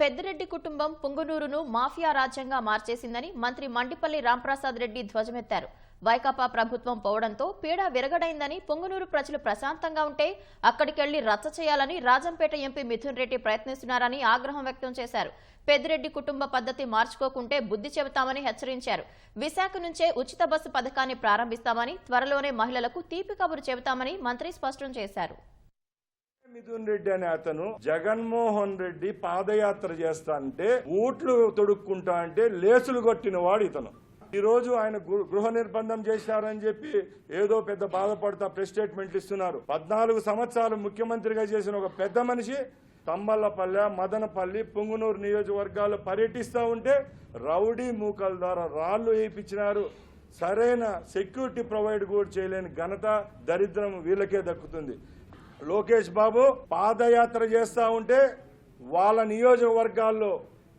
పెద్దిరెడ్డి కుటుంబం పుంగునూరును మాఫియా రాజ్యంగా మార్చేసిందని మంత్రి మండిపల్లి రాంప్రసాద్ రెడ్డి ధ్వజమెత్తారు. వైకాపా ప్రభుత్వం పోవడంతో పీడ విరగడైందని పొంగునూరు ప్రజలు ప్రశాంతంగా ఉంటే అక్కడికెళ్ళి రచ్చ చేయాలని రాజంపేట ఎంపీ మిథున్ రెడ్డి ప్రయత్నిస్తున్నారని ఆగ్రహం వ్యక్తం చేశారు. పెద్దిరెడ్డి కుటుంబ పద్ధతి మార్చుకోకుంటే బుద్ధి చెబుతామని హెచ్చరించారు. విశాఖ నుంచే ఉచిత బస్సు పథకాన్ని ప్రారంభిస్తామని త్వరలోనే మహిళలకు తీపి కబురు చెబుతామని మంత్రి స్పష్టం చేశారు. మిథున్ రెడ్డి అనే అతను జగన్మోహన్ రెడ్డి పాదయాత్ర చేస్తా అంటే ఊట్లు తొడుక్కుంటా అంటే లేసులు కొట్టిన వాడు ఇతను. ఈ రోజు ఆయన గృహ నిర్బంధం చేశారని చెప్పి ఏదో పెద్ద బాధపడతా ప్రెస్ స్టేట్మెంట్ ఇస్తున్నారు. పద్నాలుగు సంవత్సరాలు ముఖ్యమంత్రిగా చేసిన ఒక పెద్ద మనిషి తంబల్లపల్లె మదనపల్లి పుంగునూరు నియోజకవర్గాలు పర్యటిస్తూ ఉంటే రౌడీ మూకల ద్వారా రాళ్ళు వేయించినారు. సరైన సెక్యూరిటీ ప్రొవైడ్ కూడా చేయలేని ఘనత దరిద్రం వీళ్ళకే దక్కుతుంది. లోకేష్ బాబు పాదయాత్ర చేస్తా ఉంటే వాళ్ళ నియోజకవర్గాల్లో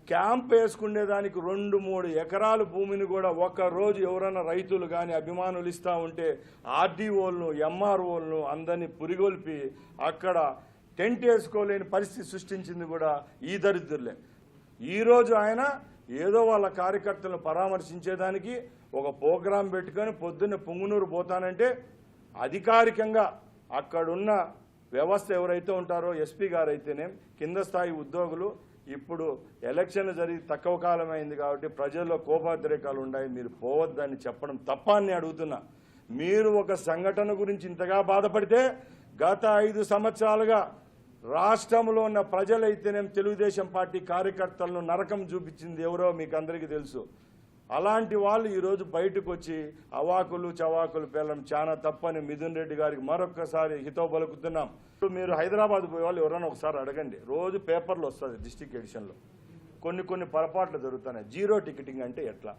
క్యాంప్ వేసుకునేదానికి రెండు మూడు ఎకరాల భూమిని కూడా ఒక రోజు ఎవరైనా రైతులు కానీ అభిమానులు ఇస్తా ఉంటే ఆర్డీఓలను ఎంఆర్ఓలను అందరినీ పురిగొల్పి అక్కడ టెంట్ వేసుకోలేని పరిస్థితి సృష్టించింది కూడా ఈ దరిద్రులే. ఈరోజు ఆయన ఏదో వాళ్ళ కార్యకర్తలను పరామర్శించేదానికి ఒక ప్రోగ్రాం పెట్టుకొని పొద్దున్న పొంగునూరు పోతానంటే అధికారికంగా అక్కడున్న వ్యవస్థ ఎవరైతే ఉంటారో ఎస్పీ గారు అయితేనే కింద స్థాయి ఉద్యోగులు ఇప్పుడు ఎలక్షన్లు జరిగి తక్కువ కాలం అయింది కాబట్టి ప్రజల్లో కోపాద్రేకాలు ఉన్నాయి. మీరు పోవద్దని చెప్పడం తప్ప అని అడుగుతున్నా. మీరు ఒక సంఘటన గురించి ఇంతగా బాధపడితే గత ఐదు సంవత్సరాలుగా రాష్ట్రంలో ఉన్న ప్రజలైతేనేం తెలుగుదేశం పార్టీ కార్యకర్తలను నరకం చూపించింది ఎవరో మీకు అందరికీ తెలుసు. అలాంటి వాళ్ళు ఈరోజు బయటకు వచ్చి అవాకులు చవాకులు పేలడం చాలా తప్పని మిథున్ రెడ్డి గారికి మరొక్కసారి హితవు పలుకుతున్నాం. మీరు హైదరాబాద్ పోయే వాళ్ళు ఎవరైనా ఒకసారి అడగండి. రోజు పేపర్లు వస్తుంది డిస్టిక్ ఎడిషన్లో. కొన్ని కొన్ని పొరపాట్లు జరుగుతున్నాయి. జీరో టికెటింగ్ అంటే ఎట్లా?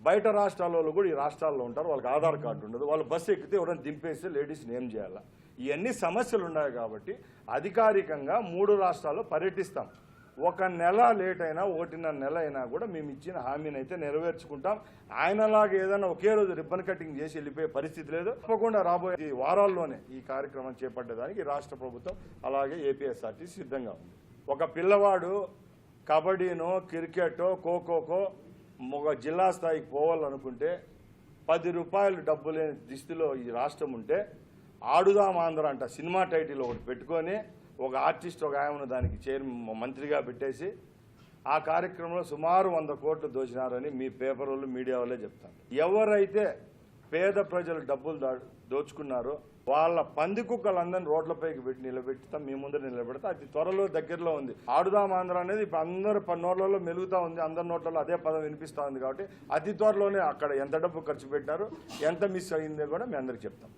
బయట రాష్ట్రాల వాళ్ళు కూడా ఈ రాష్ట్రాల్లో ఉంటారు. వాళ్ళకి ఆధార్ కార్డు ఉండదు. వాళ్ళు బస్సు ఎక్కితే ఎవరైనా దింపేస్తే లేడీస్ని ఏం చేయాలా? ఇవన్నీ సమస్యలు ఉన్నాయి కాబట్టి అధికారికంగా మూడు రాష్ట్రాల్లో పర్యటిస్తాం. ఒక నెల లేట్ అయినా ఒకటిన్నర నెల అయినా కూడా మేము ఇచ్చిన హామీని అయితే నెరవేర్చుకుంటాం. ఆయనలాగా ఏదైనా ఒకే రోజు రిబ్బన్ కటింగ్ చేసి వెళ్ళిపోయే పరిస్థితి లేదు. తప్పకుండా రాబోయే ఈ వారాల్లోనే ఈ కార్యక్రమం చేపట్టడానికి రాష్ట్ర ప్రభుత్వం అలాగే ఏపీఎస్ఆర్టీ సిద్ధంగా ఉంది. ఒక పిల్లవాడు కబడ్డీనో క్రికెటో ఖోఖోకో ఒక జిల్లా స్థాయికి పోవాలనుకుంటే పది రూపాయలు డబ్బు లేని దిస్థితిలో ఈ రాష్ట్రం ఉంటే ఆడుదాం ఆంధ్ర అంట సినిమా టైటిల్ ఒకటి పెట్టుకొని ఒక ఆర్టిస్ట్ ఒక ఆయన దానికి చైర్ మంత్రిగా పెట్టేసి ఆ కార్యక్రమంలో సుమారు వంద కోట్లు దోచినారని మీ పేపర్ వాళ్ళు మీడియా వాళ్ళే చెప్తారు. ఎవరైతే పేద ప్రజలు డబ్బులు దా- దోచుకున్నారో వాళ్ళ పంది కుక్కలందరినీ రోడ్లపైకి పెట్టి నిలబెడతాం మీ ముందర నిలబెడతాం అది త్వరలో దగ్గరలో ఉంది. ఆడుదాం ఆంధ్ర అనేది ఇప్పుడు అందరు ప- నోట్లలో మెలుగుతా ఉంది అందరి నోట్లలో అదే పదం వినిపిస్తా ఉంది కాబట్టి అతి త్వరలోనే అక్కడ ఎంత డబ్బు ఖర్చు పెట్టారు ఎంత మిస్ అయిందో కూడా మీ అందరికి చెప్తాం.